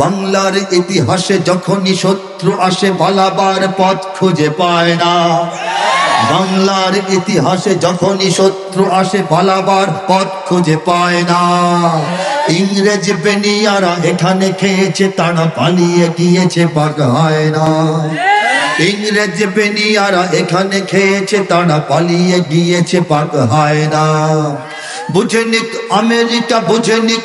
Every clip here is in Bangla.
বাংলার ইতিহাসে যখনই শত্রু আসে পালাবার পথ খুঁজে পায় না। বাংলার ইতিহাসে যখনই শত্রু আসে পালাবার পথ খুঁজে পায় না। ইংরেজ বেনিয়ারা এখানে খেয়েছে, তারা পালিয়ে গিয়েছে হয় না। ইংরেজ বেনিয়ারা এখানে খেয়েছে, তারা পালিয়ে গিয়েছে হয় না। বুঝে নিক আমেরিকা, বুঝে নিক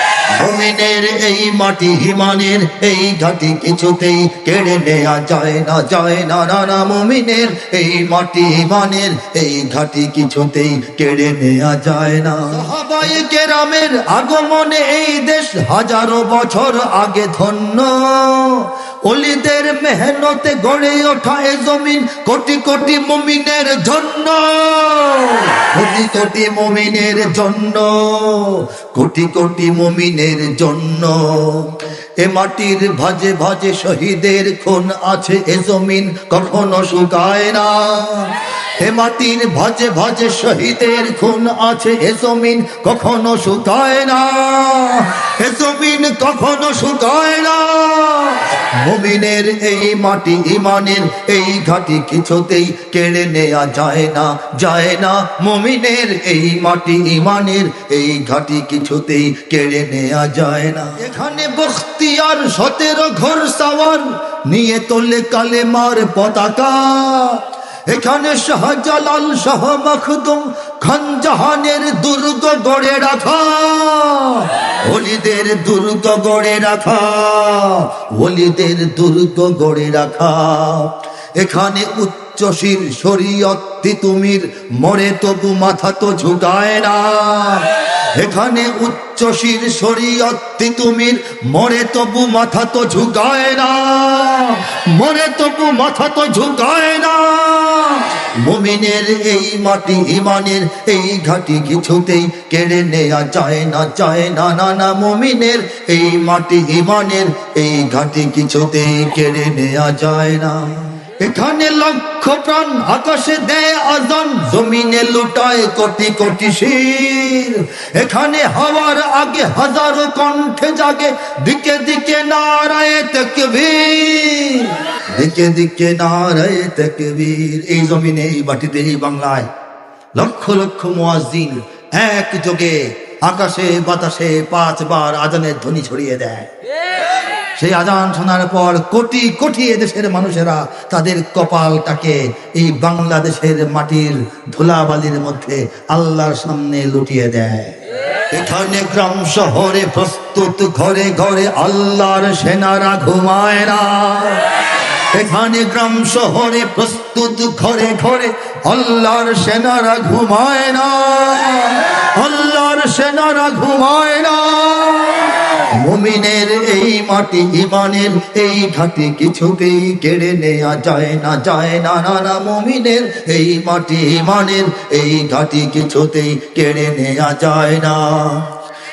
মুমিনের এই মাটি হিমানের, এই ঘাটি কিছুতেই কেড়ে নেয়া যায় না যায় না নানা মমিনের। এই মাটি হিমানের, এই ঘাটি কিছুতেই কেড়ে নেয়া যায় না। হবাই কেরামের আগমনে এই দেশ হাজারো বছর আগে ধন্য। অলিদের মেহনতে গড়ে ওঠা এ জমিন কোটি কোটি মুমিনের জন্য। কোটি কোটি মুমিনের জন্য, কোটি কোটি মুমিনের জন্য। এ মাটির ভাজে ভাজে শহীদের খুন আছে এ জমিন, কখনো শুকায় না। হে মাটির ভাজে ভাজে শহীদের খুন আছে এ জমিন, কখনো শুকায় না। হে জমিন কখনো শুকায় না। মুমিনের এই মাটি ইমানের এই ঘাটি কিছুতেই কেড়ে নেয়া যায় না যায় না। মুমিনের এই মাটি ইমানের এই ঘাটি কিছুতেই কেড়ে নেয়া যায় না। এখানে বখতিয়ার সতেরো ঘর সাওয়ার, নিয়ে তোলে কালে মার পতাকা। এখানে শাহজালাল শাহ মখদুম খান জাহানের দুর্গ গড়ে রাখা। ওলিদের দুর্গ গড়ে রাখা ওলিদের দুর্গ গড়ে রাখা। এখানে উচ্চশীর শরীয়ত তুমির মরে তবু মাথা তো ঝুঁকায় না। এখানে উচ্চশীর শরীয়ত তুমির মরে তবু মাথা তো ঝুঁকায় না। মরে তবু মাথা তো ঝুঁকায় না। মুমিনের এই মাটি ইমানের, এই ঘাটি কিছুতেই কেড়ে নেয়া যায় না যায় না না না। মুমিনের এই মাটি ইমানের, এই ঘাটি কিছুতেই কেড়ে নেয়া যায় না। এখানে লক্ষ প্রাণ আকাশে দেয় আজান, জমিনে লুটায় কোটি কোটি শির। এখানে হওয়ার আগে হাজারো কণ্ঠে জাগে, দিকে দিকে নারায় তকবীর। দিকে দিকে নারায় তকবীর, এই জমিনে, এই মাটিতে, এই বাংলায় লক্ষ লক্ষ মুয়াজ্জিন এক যোগে আকাশে বাতাসে পাঁচবার আজানের ধ্বনি ছড়িয়ে দেয়। সেই আজান শোনার পর কোটি কোটি এদেশের মানুষেরা তাদের কপালটাকে এই বাংলাদেশের মাটির ধুলাবালির মধ্যে আল্লাহর সামনে লুটিয়ে দেয়। এখানে গ্রাম শহরে প্রস্তুত, ঘরে ঘরে আল্লাহর সেনারা ঘুমায় না। এখানে গ্রাম শহরে প্রস্তুত, ঘরে ঘরে আল্লাহর সেনারা ঘুমায় না। আল্লাহর সেনারা ঘুমায় না। মুমিনের এই মাটি ইমানের, এই ঘাটি কিছুতেই কেড়ে নেওয়া যায় না যায় না। না না মুমিনের এই মাটি ইমানের, এই ঘাটি কিছুতেই কেড়ে নেয়া যায় না।